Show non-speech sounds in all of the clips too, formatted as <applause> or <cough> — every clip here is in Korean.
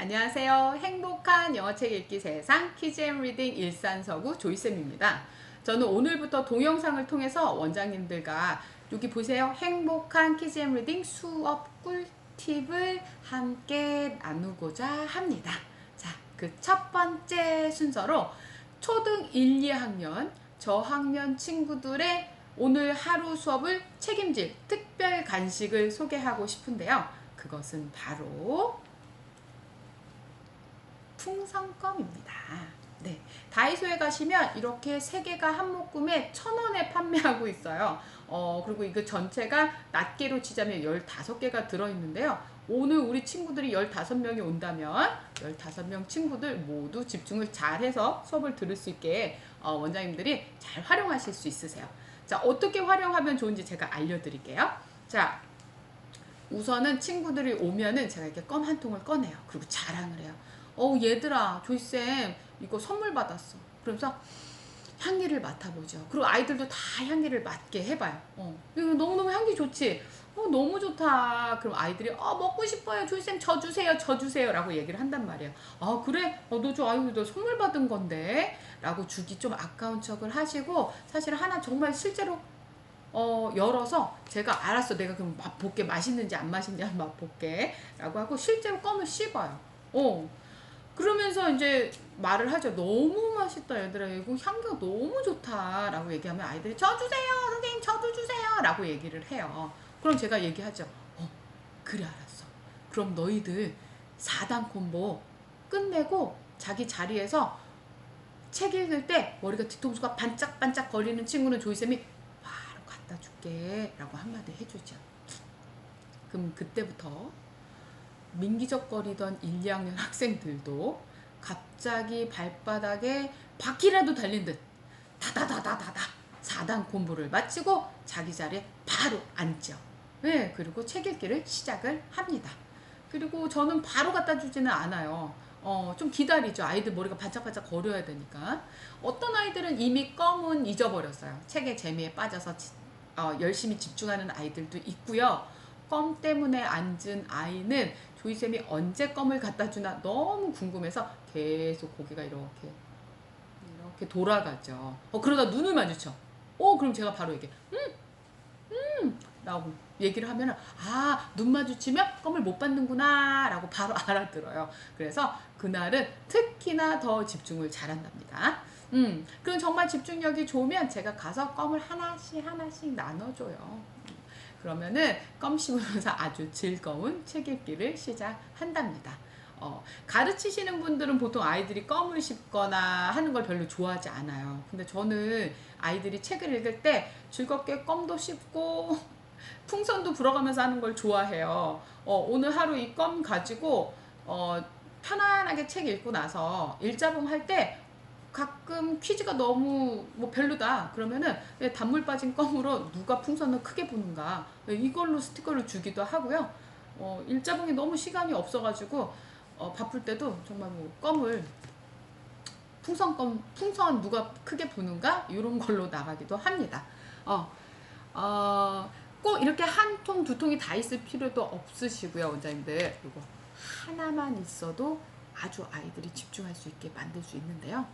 안녕하세요. 행복한 영어책 읽기 세상 키즈앤 리딩 일산서구 조이쌤입니다. 저는 오늘부터 동영상을 통해서 원장님들과 여기 보세요. 행복한 키즈앤 리딩 수업 꿀팁을 함께 나누고자 합니다. 자, 그 첫 번째 순서로 초등 1, 2학년 저학년 친구들의 오늘 하루 수업을 책임질 특별 간식을 소개하고 싶은데요. 그것은 바로 풍선껌입니다. 네. 다이소에 가시면 이렇게 세 개가 한 묶음에 천 원에 판매하고 있어요. 어, 그리고 이거 전체가 낱개로 치자면 15개가 들어있는데요. 오늘 우리 친구들이 15명이 온다면 15명 친구들 모두 집중을 잘 해서 수업을 들을 수 있게 어, 원장님들이 잘 활용하실 수 있으세요. 자, 어떻게 활용하면 좋은지 제가 알려드릴게요. 자, 우선은 친구들이 오면은 제가 이렇게 껌 한 통을 꺼내요. 그리고 자랑을 해요. 어 얘들아 조이쌤 이거 선물 받았어. 그러면서 향기를 맡아보죠. 그리고 아이들도 다 향기를 맡게 해봐요. 어, 너무너무 향기 좋지? 어, 너무 좋다. 그럼 아이들이, 어, 먹고 싶어요. 조이쌤 저 주세요. 저 주세요. 라고 얘기를 한단 말이에요. 아, 그래? 어, 너 저, 아유, 너 선물 받은 건데? 라고 주기 좀 아까운 척을 하시고, 사실 하나 정말 실제로 어, 열어서 제가 알았어. 내가 그럼 맛볼게. 맛있는지 안 맛있는지 맛볼게. 라고 하고 실제로 껌을 씹어요. 어. 그러면서 이제 말을 하죠. 너무 맛있다, 얘들아. 이거 향기가 너무 좋다. 라고 얘기하면 아이들이 저 주세요. 선생님, 저도 주세요. 라고 얘기를 해요. 그럼 제가 얘기하죠. 어, 그래, 알았어. 그럼 너희들 4단 콤보 끝내고 자기 자리에서 책 읽을 때 머리가 뒤통수가 반짝반짝 거리는 친구는 조이쌤이 바로 갖다 줄게. 라고 한마디 해주죠. 그럼 그때부터 민기적거리던 1, 2학년 학생들도 갑자기 발바닥에 바퀴라도 달린 듯 다다다다다다 4단 공부를 마치고 자기 자리에 바로 앉죠. 네, 그리고 책 읽기를 시작을 합니다. 그리고 저는 바로 갖다 주지는 않아요. 어, 좀 기다리죠. 아이들 머리가 반짝반짝 거려야 되니까. 어떤 아이들은 이미 껌은 잊어버렸어요. 책의 재미에 빠져서 지- 어, 열심히 집중하는 아이들도 있고요. 껌 때문에 앉은 아이는 조이쌤이 언제 껌을 갖다 주나 너무 궁금해서 계속 고개가 이렇게 이렇게 돌아가죠. 어 그러다 눈을 마주쳐. 어 그럼 제가 바로 얘기해. 음, 음, 라고 얘기를 하면은 아눈 마주치면 껌을 못 받는구나 라고 바로 <laughs> 알아들어요. 그래서 그날은 특히나 더 집중을 잘한답니다. 음, 그럼 정말 집중력이 좋으면 제가 가서 껌을 하나씩 하나씩 나눠줘요. 그러면은 껌 씹으면서 아주 즐거운 책 읽기를 시작한답니다. 어, 가르치시는 분들은 보통 아이들이 껌을 씹거나 하는 걸 별로 좋아하지 않아요. 근데 저는 아이들이 책을 읽을 때 즐겁게 껌도 씹고 <laughs> 풍선도 불어가면서 하는 걸 좋아해요. 어, 오늘 하루 이 껌 가지고 어, 편안하게 책 읽고 나서 일자봉 할 때 가끔 퀴즈가 너무 뭐 별로다 그러면은 왜 단물 빠진 껌으로 누가 풍선을 크게 부는가 네, 이걸로 스티커를 주기도 하고요. 어, 일자봉이 너무 시간이 없어가지고 어, 바쁠 때도 정말 뭐 껌을 풍선 껌 풍선 누가 크게 부는가 이런 걸로 나가기도 합니다. 어, 어, 꼭 이렇게 한 통 두 통이 다 있을 필요도 없으시고요, 원장님들. 이거 하나만 있어도 아주 아이들이 집중할 수 있게 만들 수 있는데요.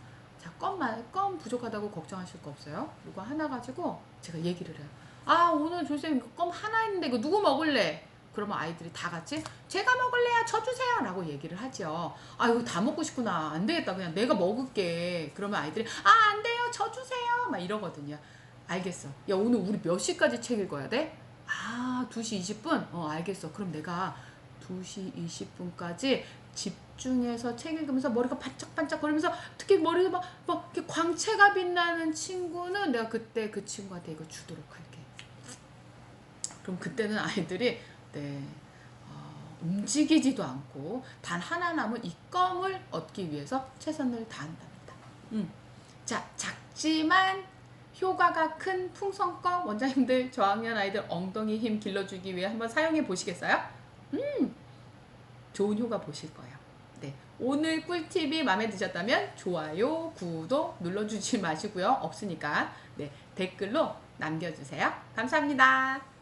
자, 껌만 껌 부족하다고 걱정하실 거 없어요. 이거 하나 가지고 제가 얘기를 해요. 아, 오늘 조쌤 껌 하나 있는데 이거 누구 먹을래? 그러면 아이들이 다 같이 제가 먹을래요. 저 주세요. 라고 얘기를 하죠. 아, 이거 다 먹고 싶구나. 안 되겠다. 그냥 내가 먹을게. 그러면 아이들이 아, 안 돼요. 저 주세요. 막 이러거든요. 알겠어. 야, 오늘 우리 몇 시까지 책 읽어야 돼? 아, 2시 20분? 어, 알겠어. 그럼 내가 2시 20분까지 집중해서 책 읽으면서 머리가 반짝반짝 거리면서 특히 머리가 막, 막 이렇게 광채가 빛나는 친구는 내가 그때 그 친구한테 이거 주도록 할게. 그럼 그때는 아이들이 네, 어, 움직이지도 않고 단 하나 남은 이 껌을 얻기 위해서 최선을 다한답니다. 음. 자, 작지만 효과가 큰 풍선껌 원장님들 저학년 아이들 엉덩이 힘 길러주기 위해 한번 사용해 보시겠어요? 음, 좋은 효과 보실 거예요. 네, 오늘 꿀팁이 마음에 드셨다면 좋아요, 구독 눌러주지 <laughs> 마시고요. 없으니까 네 댓글로 남겨주세요. 감사합니다.